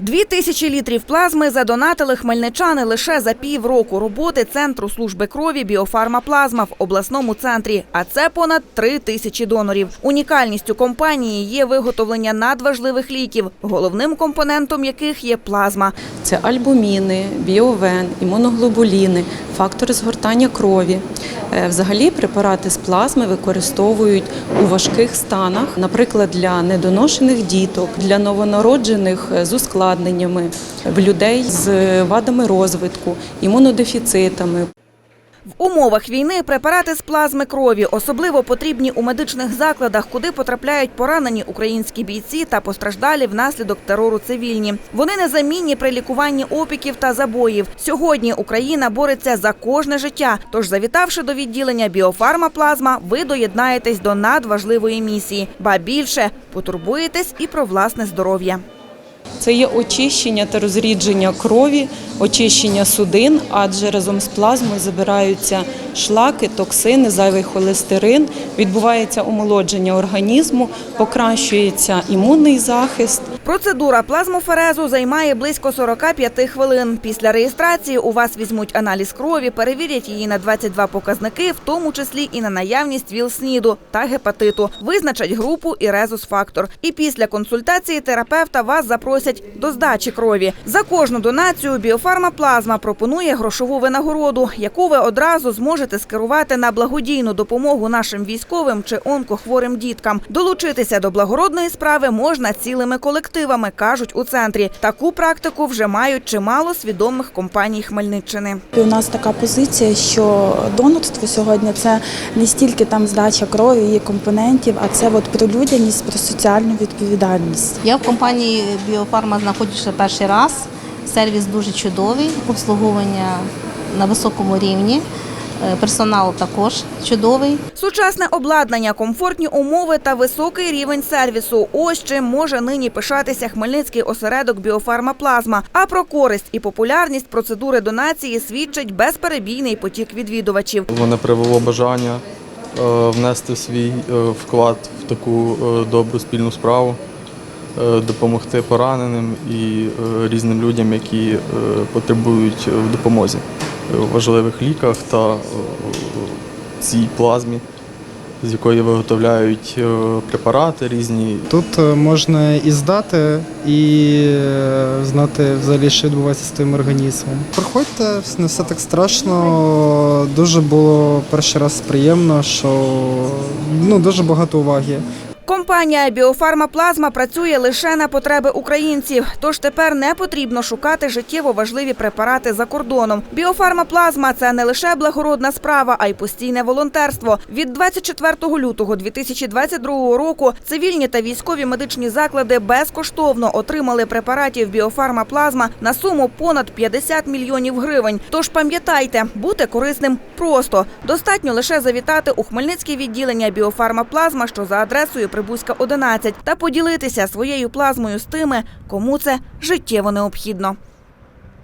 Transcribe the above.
Дві тисячі літрів плазми задонатили хмельничани лише за півроку роботи Центру служби крові Біофарма Плазма в обласному центрі. А це понад три тисячі донорів. Унікальністю компанії є виготовлення надважливих ліків, головним компонентом яких є плазма. Це альбуміни, біовен, імуноглобуліни, фактори згортання крові. Е, Взагалі препарати з плазми використовують у важких станах, наприклад, для недоношених діток, для новонароджених е, з ускладненнями, в людей з вадами розвитку, імунодефіцитами. В умовах війни препарати з плазми крові особливо потрібні у медичних закладах, куди потрапляють поранені українські бійці та постраждалі внаслідок терору цивільні. Вони незамінні при лікуванні опіків та забоїв. Сьогодні Україна бореться за кожне життя. Тож, завітавши до відділення Біофарма Плазма, ви доєднаєтесь до надважливої місії. Ба більше потурбуєтесь і про власне здоров'я. Це є очищення та розрідження крові, очищення судин, адже разом з плазмою забираються шлаки, токсини, зайвий холестерин, відбувається омолодження організму, покращується імунний захист. Процедура плазмоферезу займає близько 45 хвилин. Після реєстрації у вас візьмуть аналіз крові, перевірять її на 22 показники, в тому числі і на наявність ВІЛ-СНІДу та гепатиту, визначать групу і резус-фактор. І після консультації терапевта вас запросять до здачі крові. За кожну донацію Біофарма Плазма пропонує грошову винагороду, яку ви одразу зможете скерувати на благодійну допомогу нашим військовим чи онкохворим діткам. Долучитися до благородної справи можна цілими колективами, кажуть у центрі. Таку практику вже мають чимало свідомих компаній Хмельниччини. У нас така позиція, що донорство сьогодні це не стільки там здача крові, її компонентів, а це от про людяність, про соціальну відповідальність. Я в компанії Біофарма знаходжуся перший раз. Сервіс дуже чудовий, обслуговування на високому рівні. Е, Персонал також чудовий. Сучасне обладнання, комфортні умови та високий рівень сервісу. Ось чим може нині пишатися Хмельницький осередок Біофарма Плазма. А про користь і популярність процедури донації свідчить безперебійний потік відвідувачів. Мене привело бажання е, внести свій е, вклад в таку добру спільну справу, допомогти пораненим і е, різним людям, які е, потребують в допомозі в важливих ліках та е, цій плазмі, з якої виготовляють е, препарати різні. Тут е, можна і здати, і е, знати взагалі, що відбувається з твоїм організмом. Приходьте, не все так страшно. Дуже було перший раз приємно, що ну, дуже багато уваги. Компанія Біофарма Плазма працює лише на потреби українців, тож тепер не потрібно шукати життєво важливі препарати за кордоном. Біофарма Плазма це не лише благородна справа, а й постійне волонтерство. Від 24 лютого 2022 року цивільні та військові медичні заклади безкоштовно отримали препаратів Біофарма Плазма на суму понад 50 мільйонів гривень. Тож пам'ятайте, бути корисним просто достатньо лише завітати у Хмельницьке відділення Біофарма Плазма, що за адресою Прибузька 11, та поділитися своєю плазмою з тими, кому це життєво необхідно.